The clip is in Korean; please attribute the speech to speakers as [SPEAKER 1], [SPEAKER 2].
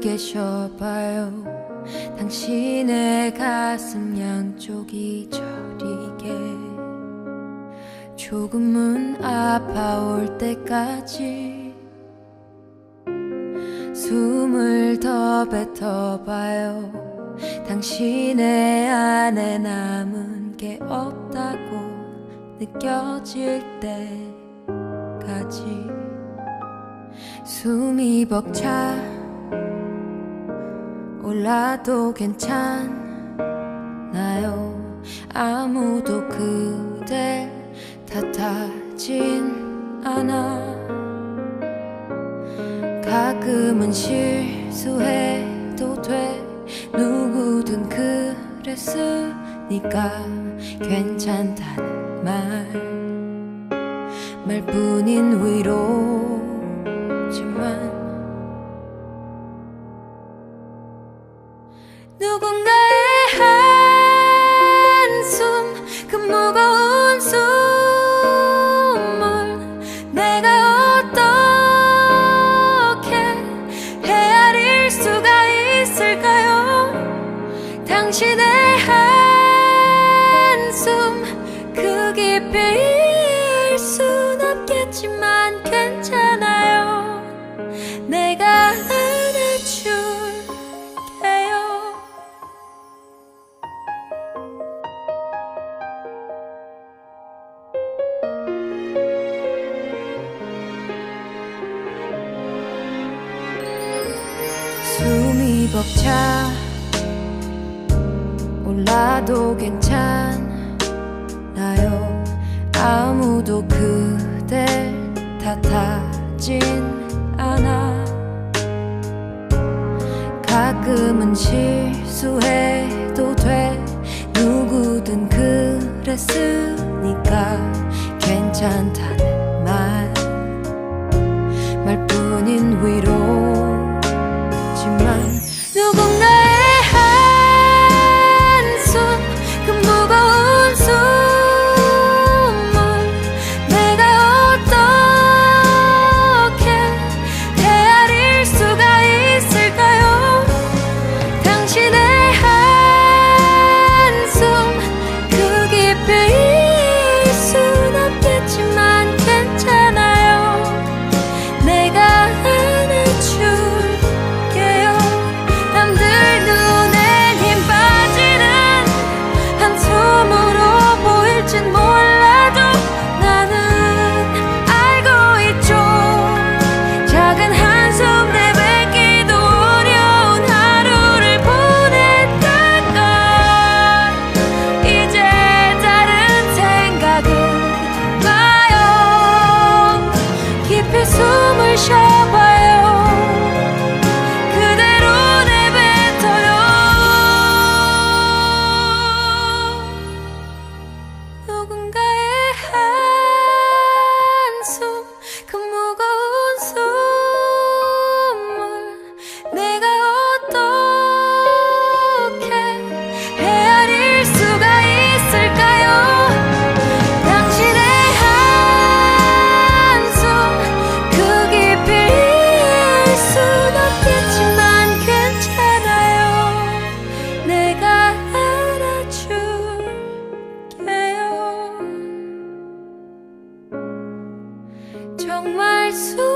[SPEAKER 1] 계셔봐요. 당신의 가슴 양쪽이 저리게. 조금은 아파올 때까지 숨을 더 뱉어봐요. 당신의 안에 남은 게 없다고 느껴질 때까지 숨이 벅차 올라도 괜찮나요. 아무도 그댈 탓하진 않아. 가끔은 실수해도 돼. 누구든 그랬으니까 괜찮다는 말 말뿐인 위로지만 괜찮아요. 내가 안아줄게요. 숨이 벅차. 올라도 괜찮 같아진 않아. 가끔은 실수해도 돼. 누구든 그랬으니까 괜찮다는 말. 말뿐인 위로 my soul.